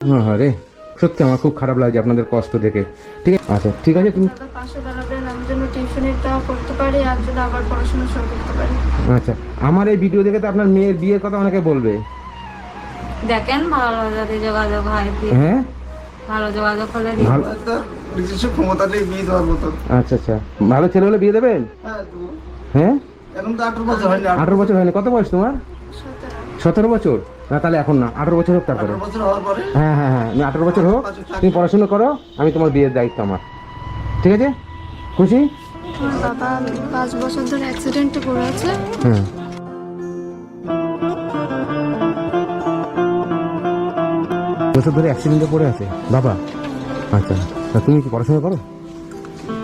হ্যাঁ হ্যাঁ রে সত্যি আমার খুব খারাপ লাগছে আপনাদের কষ্ট দেখে। ঠিক আছে? আচ্ছা ঠিক আছে তুমি? পাশে দাঁড়াবেন আমি যেন টিউশনিটা করতে পারি আর যেন আবার পড়াশোনা শুরু করতে পারি। আচ্ছা আমার এই ভিডিও দেখে তো আপনার মেয়ের বিয়ের কথা অনেকে বলবে। দেখেন ভালো যদি যোগাযোগ হয় হ্যাঁ? ভালো যোগাযোগ হলে ভালো নিজস্ব ক্ষমতা নেই বিয়ে দেওয়ার মতো। আচ্ছা আচ্ছা। ভালো ছেলে হলে বিয়ে দেবেন? হ্যাঁ। হ্যাঁ? এখন তো আঠারো বছর হয়নি আঠারো বছর হয়নি। কত বয়স তোমার? সতেরো বছর? না তাহলে এখন না আঠারো বছর হোক তারপরে। হ্যাঁ হ্যাঁ হ্যাঁ আমি আঠারো বছর হোক তুমি পড়াশোনা করো আমি তোমার বিয়ের দায়িত্ব আমার। ঠিক আছে? খুশি? বাবা পাঁচ বছর ধরে অ্যাক্সিডেন্টে পড়ে হ্যাঁ। বছর ধরে অ্যাক্সিডেন্টে পড়ে আছে। বাবা? আচ্ছা তা তুমি কি পড়াশোনা করো?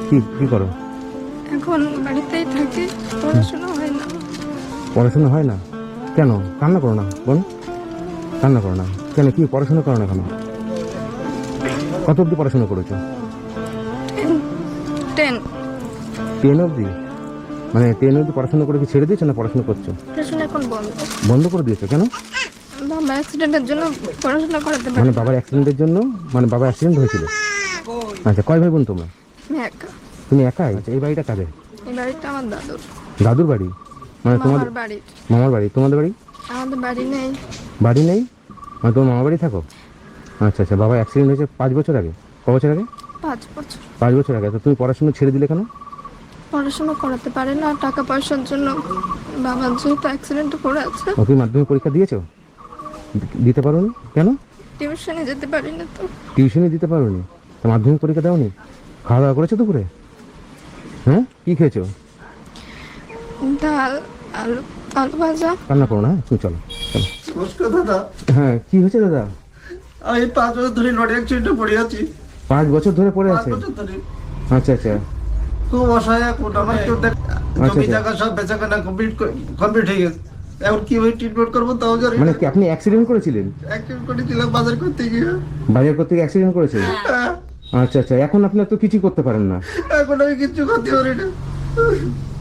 কি কি করো? এখন বাড়িতেই থাকি পড়াশোনা হয় না। পড়াশোনা হয় না? কেন? কান্না করো না বোন। কান্না করো না। কেন কি পড়াশোনা করো না কেন? কত অব্দি পড়াশোনা করেছ? টেন টেন অব্দি মানে টেন অব্দি পড়াশোনা করে কি ছেড়ে দিয়েছ না পড়াশোনা করছ? পড়াশোনা এখন বন্ধ। বন্ধ করে দিয়েছ কেন? বাবা অ্যাক্সিডেন্টের জন্য পড়াশোনা করাতে মানে বাবার অ্যাক্সিডেন্টের জন্য? মানে বাবার অ্যাক্সিডেন্ট হয়েছিল? আচ্ছা কয় ভাই বোন তোমরা? একা। তুমি একাই আচ্ছা এই বাড়িটা কাদের? এই বাড়িটা আমার দাদুর। দাদুর বাড়ি? মানে তোমাদের মামার বাড়ি। মামার বাড়ি? তোমাদের বাড়ি? আমাদের বাড়ি নেই। বাড়ি নেই? মানে তোমার মামার বাড়ি থাকো? আচ্ছা আচ্ছা বাবা অ্যাক্সিডেন্ট হয়েছে পাঁচ বছর আগে। ক বছর আগে? পাঁচ বছর। পাঁচ বছর আগে। তো তুমি পড়াশোনা ছেড়ে দিলে কেন? পড়াশোনা করাতে পারে না টাকা পয়সার জন্য। বাবার যেহেতু অ্যাক্সিডেন্টে পড়ে আছে। ও মাধ্যমিক পরীক্ষা দিয়েছ? দিতে পারো নি কেন? টিউশনে যেতে পারি না তো। টিউশনে দিতে পারো নি তা মাধ্যমিক পরীক্ষা দাওনি? খাওয়া দাওয়া করেছ দুপুরে? হ্যাঁ? কি খেয়েছো? ডাল আলু আলু ভাজা। কান্না করো না হ্যাঁ? তুমি চলো চলো। নমস্কার দাদা? হ্যাঁ কি হয়েছে দাদা? আমি পাঁচ বছর ধরে লড়ে অ্যাক্সিডেন্টে পড়ে আছি। পাঁচ বছর ধরে পড়ে আছে আচ্ছা আচ্ছা। খুব অসহায় এখন আমার কেউ দেখ আচ্ছা, জমি আচ্ছা। জায়গা সব বেচা কেনা কমপ্লিট কমপ্লিট হয়ে গেছে। এখন কীভাবে ট্রিটমেন্ট করব তাও জানি মানে কি আপনি অ্যাক্সিডেন্ট করেছিলেন? অ্যাক্সিডেন্ট করেছিলাম বাজার করতে গিয়ে। বাজার করতে গিয়ে অ্যাক্সিডেন্ট করেছিলেন? হ্যাঁ, আচ্ছা আচ্ছা। এখন আপনার তো কিছু করতে পারেন না। এখন আমি কিচ্ছু করতে পারি না।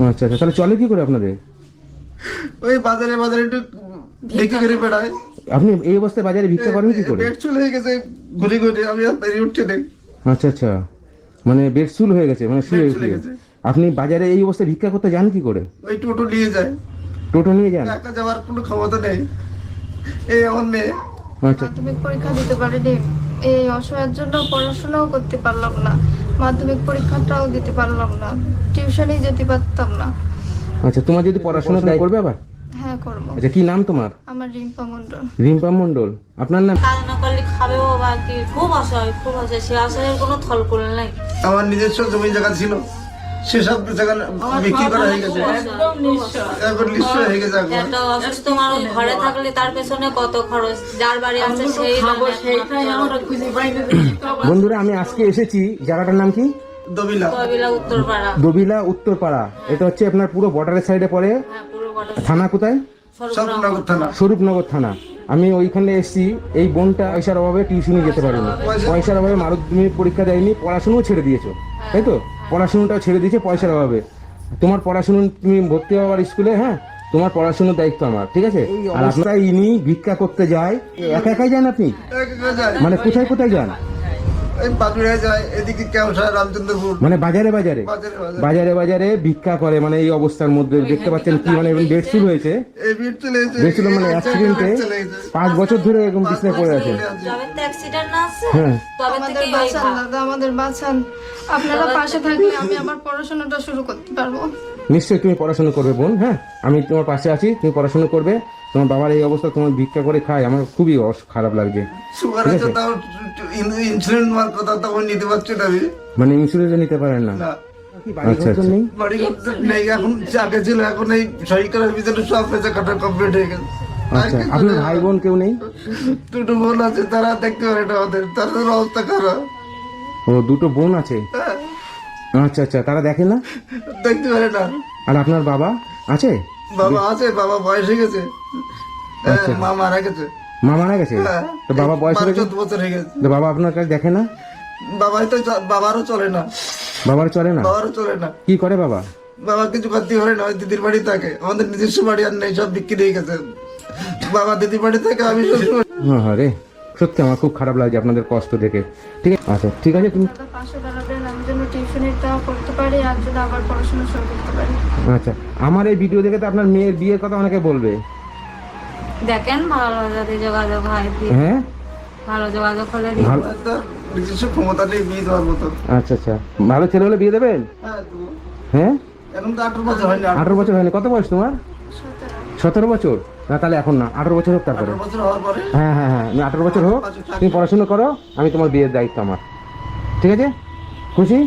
আচ্ছা আচ্ছা। তাহলে চলে কি করে আপনাদের? ওই বাজারে বাজারে একটু করে বেড়ায়। আপনি এই অবস্থায় বাজারে ভিক্ষা করেন কি করে? পেট চলে গেছে ঘুরে ঘুরে আমি আর পেরে উঠতে নেই। আচ্ছা আচ্ছা। মানে বেড চুল হয়ে গেছে মানে শুয়ে হয়ে শুয়ে। গেছে। আপনি বাজারে এই অবস্থায় ভিক্ষা করতে যান কি করে? ওই টোটো নিয়ে যায়। টোটো নিয়ে যান? একা যাওয়ার কোনো ক্ষমতা নেই। এই আমার মেয়ে। আচ্ছা। মাধ্যমিক পরীক্ষা দিতে পারিনি। এই অসহায়ের জন্য পড়াশোনাও করতে পারলাম না। মাধ্যমিক পরীক্ষাটাও দিতে পারলাম না। টিউশনেই যেতে পারতাম না। আচ্ছা তোমার যদি পড়াশোনা করবে আবার? হ্যাঁ করব। আচ্ছা কি নাম তোমার? আমার রিম্পা মন্ডল রিম্পা মন্ডল আপনার নাম? কাজ না করলে খাবেও বা কি? খুব অসহায় খুব অসহায়। সে আশায়ের কোনো থল করল নাই। আমার নিজস্ব জমি জায়গা ছিল। সেসব জায়গা বিক্রি করা হয়ে গেছে। এখন নিশ্চয় হয়ে গেছে একটা অসুস্থ মানুষ ঘরে থাকলে তার পেছনে কত খরচ? যার বাড়ি আছে সেই বন্ধুরা আমি আজকে এসেছি জায়গাটার নাম কি? দবিলা। কবিলা উত্তরপাড়া। দবিলা উত্তরপাড়া। এটা হচ্ছে আপনার পুরো বর্ডারের সাইডে পড়ে। হ্যাঁ থানা কোথায়? স্বরূপনগর থানা। আমি ওইখানে এসেছি এই বোনটা পয়সার অভাবে টিউশনে যেতে পারেনি। পয়সার অভাবে মাধ্যমিক পরীক্ষা দেয়নি পড়াশুনোও ছেড়ে দিয়েছ। তাই তো? পড়াশুনোটাও ছেড়ে দিয়েছে পয়সার অভাবে। তোমার পড়াশুনো তুমি ভর্তি হওয়ার স্কুলে হ্যাঁ? তোমার পড়াশুনোর দায়িত্ব আমার ঠিক আছে? আর আপনারা ইনি ভিক্ষা করতে যায় একা একাই যান আপনি? মানে কোথায় কোথায় যান? মানে বাজারে বাজারে? বাজারে বাজারে। বাজারে বাজারে ভিক্ষা করে মানে এই অবস্থার মধ্যে দেখতে পাচ্ছেন কি মানে ডেট শুরু হয়েছে। এই ভিড় চলে এসেছে ডেট মানে অ্যাক্সিডেন্টে পাঁচ বছর ধরে এরকম বিছনায় পড়ে আছে। যবে তো অ্যাক্সিডেন্ট না আছে? হ্যাঁ। আমাদের থেকে দাদা আমাদের বাঁচান। আপনারা পাশে থাকলে আমি আমার পড়াশোনাটা শুরু করতে পারব। নিশ্চয়ই তুমি পড়াশোনা করবে বোন হ্যাঁ? আমি তোমার পাশে আছি তুমি পড়াশোনা করবে। তোমার বাবার এই অবস্থা তোমার ভিক্ষা করে খায় আমার খুবই খারাপ লাগছে। সুগার আছে? তাও ইনসুলিন মার কথা তখন নিতে পারছি না আমি মানে ইন্স্যুরেন্স নিতে পারেন না? না। আচ্ছা আচ্ছা। বাড়ি নেই এখন আগে ছিল এখন এই সরকারের ভিতরে সব পেঁচা কাটা কমপ্লিট হয়ে গেছে। আচ্ছা আপনার ভাই বোন কেউ নেই? দুটো বোন আছে তারা দেখতে পারে না আমাদের তাদের অবস্থা খারাপ। ও দুটো বোন আছে? হ্যাঁ, আচ্ছা আচ্ছা তারা দেখে না? দেখতে পারে না। আর আপনার বাবা আছে? বাবা আছে বাবা বয়স হয়ে গেছে। হ্যাঁ, আচ্ছা। মা মারা গেছে। মা মারা গেছে? হ্যাঁ। তো বাবা বয়স হয়ে গেছে? বছর হয়ে গেছে। তো বাবা আপনার কাছে দেখে না? বাবাই তো বাবারও চলে না। বাবার চলে না? বাবারও চলে না। কি করে বাবা? বাবা কিছু করতে পারে না ওই দিদির বাড়ি থাকে। আমাদের নিজস্ব বাড়ি আর নেই সব বিক্রি হয়ে গেছে। বাবা দিদির বাড়ি থাকে আমি হ্যাঁ হ্যাঁ রে সত্যি আমার খুব খারাপ লাগছে আপনাদের কষ্ট দেখে। ঠিক আছে আচ্ছা ঠিক আছে তুমি দাদা পাশে দাঁড়াবেন আমি যেন টিউশনিটাও করতে পারি আর যেন আবার পড়াশোনা শুরু করতে পারি। আচ্ছা আমার এই ভিডিও দেখে তো আপনার মেয়ের বিয়ের কথা অনেকে বলবে। দেখেন ভালো যদি যোগাযোগ হয় হ্যাঁ? ভালো যোগাযোগ হলে ভালো নিজস্ব ক্ষমতা নেই বিয়ে দেওয়ার মতো। আচ্ছা আচ্ছা। ভালো ছেলে হলে বিয়ে দেবেন? হ্যাঁ। হ্যাঁ? এখন তো আঠারো বছর হয়নি আঠারো বছর হয়নি। কত বয়স তোমার? সতেরো। বছর? না তাহলে এখন না আঠারো বছর হোক তারপরে। আঠারো বছর হওয়ার পরে? হ্যাঁ হ্যাঁ হ্যাঁ আমি আঠারো বছর হোক তুমি পড়াশোনা করো আমি তোমার বিয়ের দায়িত্ব আমার। ঠিক আছে? খুশি